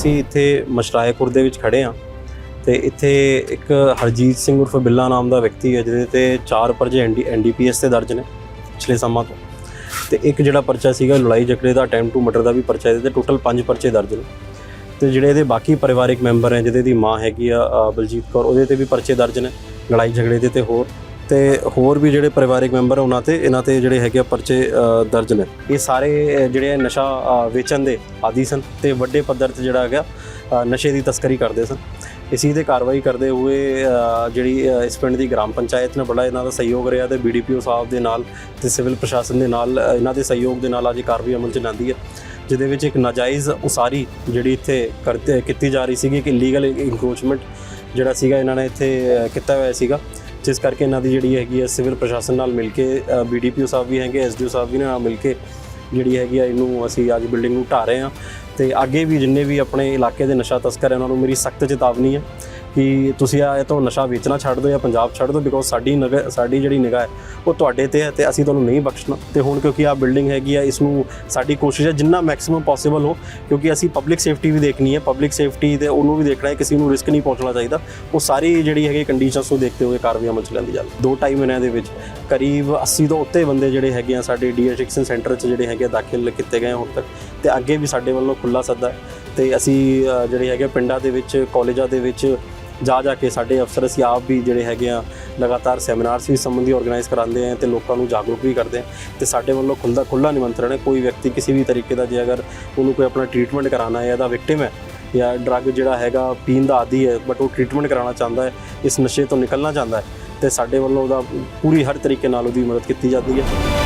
ਅਸੀਂ ਇੱਥੇ ਮਸ਼ਰਾਏਪੁਰ ਦੇ ਵਿੱਚ ਖੜੇ ਹਾਂ ਤੇ ਇੱਥੇ ਇੱਕ ਹਰਜੀਤ ਸਿੰਘ ਉਰਫ ਬਿੱਲਾ ਨਾਮ ਦਾ ਵਿਅਕਤੀ ਹੈ, ਜਿਹਦੇ ਤੇ ਚਾਰ ਪਰਚੇ ਐਨਡੀਪੀਐਸ ਤੇ ਦਰਜ ਨੇ ਪਿਛਲੇ ਸਮਾਂ ਤੋਂ। ਤੇ ਇੱਕ ਜਿਹੜਾ ਪਰਚਾ ਸੀਗਾ ਲੜਾਈ ਝਗੜੇ ਦਾ, ਅਟੈਂਪਟ ਟੂ ਮਰਡਰ ਦਾ ਵੀ ਪਰਚਾ, ਇਹਦੇ ਤੇ ਟੋਟਲ ਪੰਜ ਪਰਚੇ ਦਰਜ ਨੇ। ਤੇ ਜਿਹੜੇ ਇਹਦੇ ਬਾਕੀ ਪਰਿਵਾਰਿਕ ਮੈਂਬਰ ਹੈ, ਜਿਹਦੇ ਦੀ ਮਾਂ ਹੈਗੀ ਆ ਬਲਜੀਤ ਕੌਰ, ਉਹਦੇ ਤੇ ਵੀ ਪਰਚੇ ਦਰਜ ਨੇ, ਲੜਾਈ ਝਗੜੇ ਦੇ ਤੇ ਹੋਰ। ਤੇ ਹੋਰ ਵੀ ਜਿਹੜੇ ਪਰਿਵਾਰਿਕ ਮੈਂਬਰ ਉਹਨਾਂ ਤੇ, ਇਹਨਾਂ ਤੇ ਜਿਹੜੇ ਹੈਗੇ ਆ ਪਰਚੇ ਦਰਜ ਨੇ। ਇਹ ਸਾਰੇ ਜਿਹੜੇ ਨਸ਼ਾ ਵੇਚਣ ਦੇ ਆਦੀ ਸਨ ਤੇ ਵੱਡੇ ਪੱਧਰ ਤੇ ਜਿਹੜਾ ਹੈਗਾ ਨਸ਼ੇ ਦੀ ਤਸਕਰੀ ਕਰਦੇ ਸਨ। ਇਸੀ ਤੇ ਕਾਰਵਾਈ ਕਰਦੇ ਹੋਏ ਜਿਹੜੀ ਇਸ ਪਿੰਡ ਦੀ ਗ੍ਰਾਮ ਪੰਚਾਇਤ ਨੇ ਬੜਾ ਇਹਨਾਂ ਦਾ ਸਹਿਯੋਗ ਰਿਹਾ ਤੇ ਬੀਡੀਪੀਓ ਸਾਹਿਬ ਦੇ ਨਾਲ ਤੇ ਸਿਵਲ ਪ੍ਰਸ਼ਾਸਨ ਦੇ ਨਾਲ ਇਹਨਾਂ ਦੇ ਸਹਿਯੋਗ ਦੇ ਨਾਲ ਅੱਜ ਕਾਰਵਾਈ ਅਮਲ ਚ ਲਿਆਂਦੀ ਹੈ। ਜਿਹਦੇ ਵਿੱਚ ਇੱਕ ਨਾਜਾਇਜ਼ ਉਸਾਰੀ ਜਿਹੜੀ ਇੱਥੇ ਕਰਤੇ, ਕੀਤੀ ਜਾ ਰਹੀ ਸੀਗੀ ਕਿ ਲੀਗਲ ਇਨਕਰੋਚਮੈਂਟ ਜਿਹੜਾ ਸੀਗਾ, ਇਹਨਾਂ ਨੇ ਇੱਥੇ ਕੀਤਾ ਹੋਇਆ ਸੀਗਾ। ਜਿਸ ਕਰਕੇ ਇਹਨਾਂ ਦੀ ਜਿਹੜੀ ਹੈਗੀ ਹੈ ਸਿਵਲ ਪ੍ਰਸ਼ਾਸਨ ਨਾਲ ਮਿਲ ਕੇ ਬੀਡੀਪੀਓ ਸਾਹਿਬ ਵੀ ਹੈਗੇ ਐਸਡੀਓ ਸਾਹਿਬ ਵੀ ਨਾਲ ਮਿਲ ਕੇ ਜਿਹੜੀ ਹੈਗੀ ਆ ਇਹਨੂੰ ਅਸੀਂ ਅੱਜ ਬਿਲਡਿੰਗ ਨੂੰ ਢਾ ਰਹੇ ਹਾਂ। ਤੇ ਅੱਗੇ ਵੀ ਜਿੰਨੇ ਵੀ ਆਪਣੇ ਇਲਾਕੇ ਦੇ ਨਸ਼ਾ ਤਸਕਰ ਹੈ, ਉਹਨਾਂ ਨੂੰ ਮੇਰੀ ਸਖਤ ਚੇਤਾਵਨੀ ਹੈ। ਕਿ ਤੁਸੀਂ ਆ ਇਹ ਤੋਂ ਨਸ਼ਾ ਵੇਚਣਾ ਛੱਡ ਦਿਓ ਜਾਂ ਪੰਜਾਬ ਛੱਡ ਦਿਓ ਬਿਕੋਜ਼ ਸਾਡੀ ਨਗ- ਸਾਡੀ ਜਿਹੜੀ ਨਿਗਾਹ ਹੈ, ਉਹ ਤੁਹਾਡੇ ਤੇ ਹੈ ਤੇ ਅਸੀਂ ਤੁਹਾਨੂੰ ਨਹੀਂ ਬਖਸ਼ਣਾ। ਤੇ ਹੁਣ ਕਿਉਂਕਿ ਆ ਬਿਲਡਿੰਗ ਹੈਗੀ ਆ ਇਸ ਨੂੰ ਸਾਡੀ ਕੋਸ਼ਿਸ਼ ਹੈ ਜਿੰਨਾ ਮੈਕਸਿਮਮ ਪੋਸੀਬਲ ਹੋ, ਕਿਉਂਕਿ ਅਸੀਂ ਪਬਲਿਕ ਸੇਫਟੀ ਵੀ ਦੇਖਣੀ ਹੈ। ਪਬਲਿਕ ਸੇਫਟੀ ਤੇ ਉਹਨੂੰ ਵੀ ਦੇਖਣਾ ਹੈ, ਕਿਸੇ ਨੂੰ ਰਿਸਕ ਨਹੀਂ ਪਹੁੰਚਣਾ ਚਾਹੀਦਾ। ਉਹ ਸਾਰੀ ਜਿਹੜੀ ਹੈਗੀ ਕੰਡੀਸ਼ਨਸ ਨੂੰ ਦੇਖਦੇ ਹੋਏ ਕਾਰਵਾਈ ਅਮਲ ਚ ਲੈਂਦੀ ਜਾਵੇ। ਦੋ ਟਾਈਮ ਇਹਨਾਂ ਦੇ ਵਿੱਚ ਕਰੀਬ 80 ਤੋਂ ਉੱਤੇ ਬੰਦੇ ਜਿਹੜੇ ਹੈਗੇ ਆ, ਸਾਡੇ ਡੀਐਡਿਕਸ਼ਨ ਸੈਂਟਰ 'ਚ ਜਿਹੜੇ ਹੈਗੇ ਆ, ਦਾਖਲ ਕੀਤੇ ਗਏ ਹੁਣ ਤੱਕ। ਤੇ ਅੱਗੇ ਵੀ ਸਾਡੇ ਵੱਲੋਂ ਖੁੱਲਾ ਸੱਦਾ ਹੈ। ਤੇ ਅਸੀਂ ਜਿਹੜੇ ਹੈਗੇ ਆ, ਪਿੰਡਾਂ ਦੇ ਵਿੱਚ, ਕਾਲਜਾਂ ਦੇ ਵਿੱਚ ਜਾ ਜਾ ਕੇ ਸਾਡੇ ਅਫਸਰ ਅਸੀਂ ਆਪ ਵੀ ਜਿਹੜੇ ਹੈਗੇ ਆ, ਲਗਾਤਾਰ ਸੈਮੀਨਾਰਸ ਵੀ ਸੰਬੰਧੀ ਆਰਗੇਨਾਈਜ਼ ਕਰਾਉਂਦੇ ਆ ਤੇ ਲੋਕਾਂ ਨੂੰ ਜਾਗਰੂਕ ਵੀ ਕਰਦੇ ਆ ਤੇ ਸਾਡੇ ਵੱਲੋਂ ਖੁੱਲ੍ਹਾ ਖੁੱਲ੍ਹਾ ਨਿਮੰਤਰਣ ਹੈ। ਕੋਈ ਵਿਅਕਤੀ ਕਿਸੇ ਵੀ ਤਰੀਕੇ ਦਾ ਜੇ ਅਗਰ ਉਹਨੂੰ ਕੋਈ ਆਪਣਾ ਟ੍ਰੀਟਮੈਂਟ ਕਰਾਉਣਾ ਹੈ ਜਾਂ ਦਾ ਵਿਕਟਿਮ ਹੈ ਜਾਂ ਡਰੱਗ ਜਿਹੜਾ ਹੈਗਾ, ਪੀਣ ਦਾ ਆਦੀ ਹੈ ਬਟ ਉਹ ਟ੍ਰੀਟਮੈਂਟ ਕਰਾਉਣਾ ਚਾਹੁੰਦਾ ਹੈ, ਇਸ ਨਸ਼ੇ ਤੋਂ ਨਿਕਲਣਾ ਚਾਹੁੰਦਾ ਹੈ, ਤੇ ਸਾਡੇ ਵੱਲੋਂ ਉਹਦਾ ਪੂਰੀ ਹਰ ਤਰੀਕੇ ਨਾਲ ਉਹਦੀ ਮਦਦ ਕੀਤੀ ਜਾਂਦੀ ਹੈ।